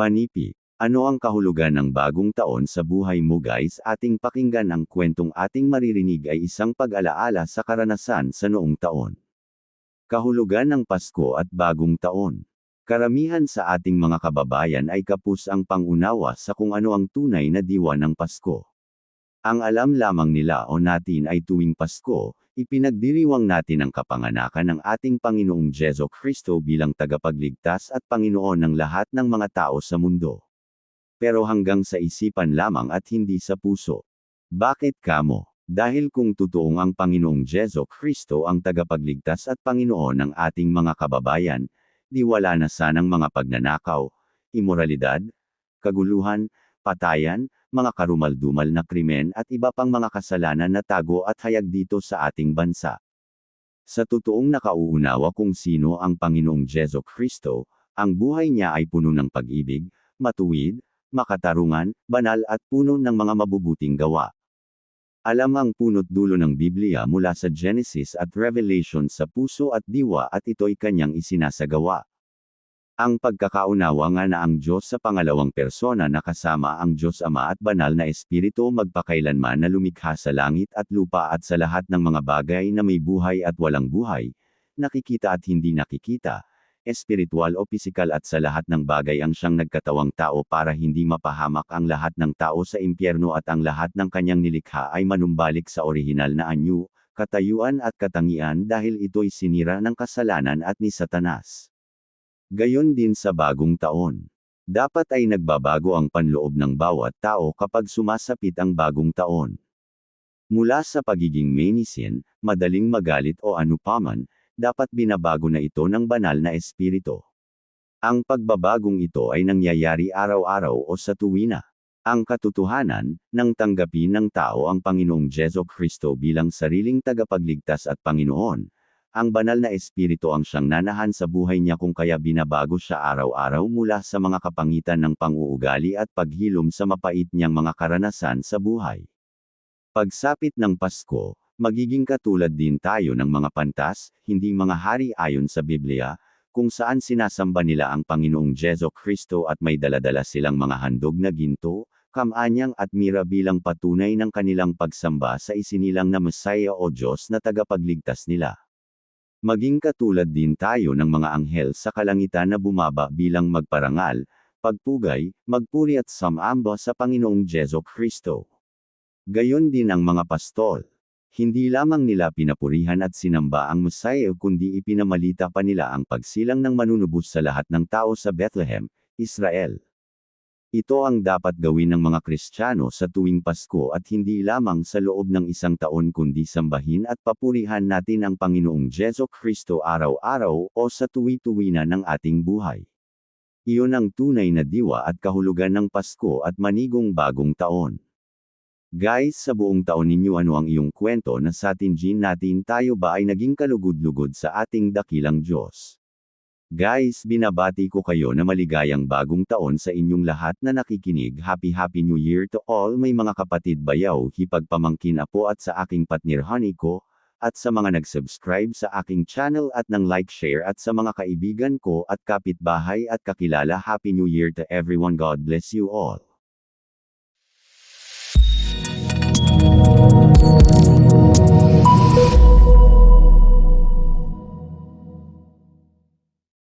Panipi, ano ang kahulugan ng bagong taon sa buhay mo guys? Ating pakinggan ang kwentong ating maririnig ay isang pag-alaala sa karanasan sa noong taon. Kahulugan ng Pasko at bagong taon. Karamihan sa ating mga kababayan ay kapus ang pangunawa sa kung ano ang tunay na diwa ng Pasko. Ang alam lamang nila o natin ay tuwing Pasko, ipinagdiriwang natin ang kapanganakan ng ating Panginoong Jeso Kristo bilang tagapagligtas at Panginoon ng lahat ng mga tao sa mundo pero hanggang sa isipan lamang at hindi sa puso. Bakit kamo? Dahil kung totoong ang Panginoong Jeso Kristo ang tagapagligtas at Panginoon ng ating mga kababayan, di wala na sanang mga pagnanakaw, imoralidad, kaguluhan, patayan, mga karumaldumal na krimen at iba pang mga kasalanan na tago at hayag dito sa ating bansa. Sa totoong nakauunawa kung sino ang Panginoong Jeso Kristo, ang buhay niya ay puno ng pag-ibig, matuwid, makatarungan, banal at puno ng mga mabubuting gawa. Alam ang punot dulo ng Biblia mula sa Genesis at Revelation sa puso at diwa at ito'y kanyang isinasagawa. Ang pagkakaunawa nga na ang Diyos sa pangalawang persona na kasama ang Diyos Ama at banal na Espiritu magpakailanman na lumikha sa langit at lupa at sa lahat ng mga bagay na may buhay at walang buhay, nakikita at hindi nakikita, espiritual o pisikal at sa lahat ng bagay ang siyang nagkatawang tao para hindi mapahamak ang lahat ng tao sa impyerno at ang lahat ng kanyang nilikha ay manumbalik sa orihinal na anyo, katayuan at katangian dahil ito'y sinira ng kasalanan at ni Satanas. Gayon din sa bagong taon. Dapat ay nagbabago ang panloob ng bawat tao kapag sumasapit ang bagong taon. Mula sa pagiging menisin, madaling magalit o anupaman, dapat binabago na ito ng banal na espiritu. Ang pagbabagong ito ay nangyayari araw-araw o sa tuwina. Ang katotohanan, nang tanggapin ng tao ang Panginoong Jeso Kristo bilang sariling tagapagligtas at Panginoon, ang banal na espiritu ang siyang nanahan sa buhay niya kung kaya binabago siya araw-araw mula sa mga kapangitan ng pang-uugali at paghilom sa mapait niyang mga karanasan sa buhay. Pagsapit ng Pasko, Magiging katulad din tayo ng mga pantas, hindi mga hari ayon sa Biblia, kung saan sinasamba nila ang Panginoong Jeso Kristo at may daladala silang mga handog na ginto, kamanyang at mira bilang patunay ng kanilang pagsamba sa isinilang na Messiah o Diyos na tagapagligtas nila. Maging katulad din tayo ng mga anghel sa kalangitan na bumaba bilang magparangal, pagpugay, magpuri at samamba sa Panginoong Jeso Kristo. Gayon din ang mga pastol. Hindi lamang nila pinapurihan at sinamba ang Messiah kundi ipinamalita pa nila ang pagsilang ng manunubos sa lahat ng tao sa Bethlehem, Israel. Ito ang dapat gawin ng mga Kristiyano sa tuwing Pasko at hindi lamang sa loob ng isang taon kundi sambahin at papurihan natin ang Panginoong Jeso Kristo araw-araw o sa tuwi-tuwina ng ating buhay. Iyon ang tunay na diwa at kahulugan ng Pasko at manigong bagong taon. Guys sa buong taon ninyo ano ang iyong kwento na sa tingin natin tayo ba ay naging kalugod-lugod sa ating dakilang Diyos? Guys binabati ko kayo na maligayang bagong taon sa inyong lahat na nakikinig. Happy Happy New Year to all. May mga kapatid bayaw hipagpamangkin apo at sa aking partner honey ko, at sa mga nag-subscribe sa aking channel at ng like share at sa mga kaibigan ko at kapitbahay at kakilala. Happy New Year to everyone. God bless you all.